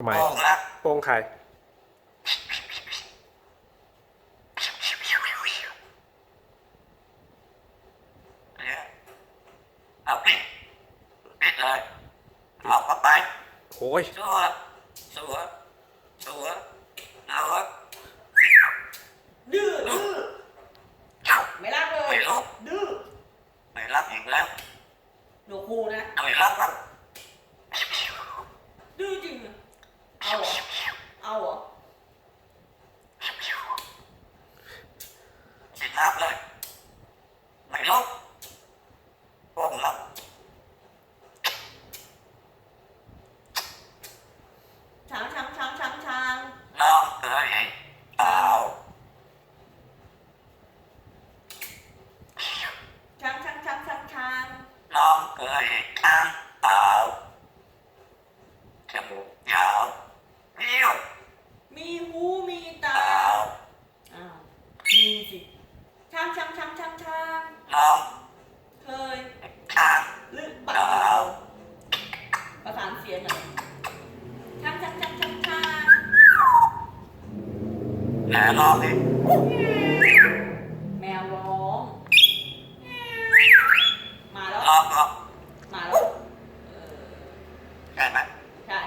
ทำไมโป่งละโป้งใครเนี่ยเอาปิดปิดเลยเอาเข้าไปโอ้ยสัวสัวสัวเอาละดื้อดื้อเอาไม่รักเลยไม่รับดื้อไม่รับอีกแล้ว หนูครูนะ ไม่รับแล้ว ดื้อจริงอะ เอาเหรอเอาเหรอไม่รับเลยไม่รับางช้างช้างช้างช้างน้องเคยข้างลึกเปล่าประสานเสียงหน่อยช้างช้างช้างช้างช้างแหน่ร้องดิแมวร้องมาแล้วร้องร้องมาแล้วเออใช่ไหมใช่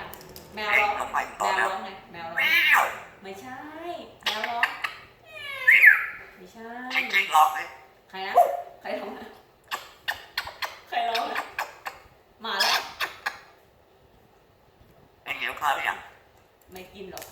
แมวร้องทำไมแมต่อวแล้วร้องไงแมวร้องเลี้ยวไม่ใช่แมวร้องไม่ใช่ ร้องไหมใครนะ ใครร้องนะใครร้องนมาแล้วไอ้เหียวข้าวหรือยังไม่กินหรอก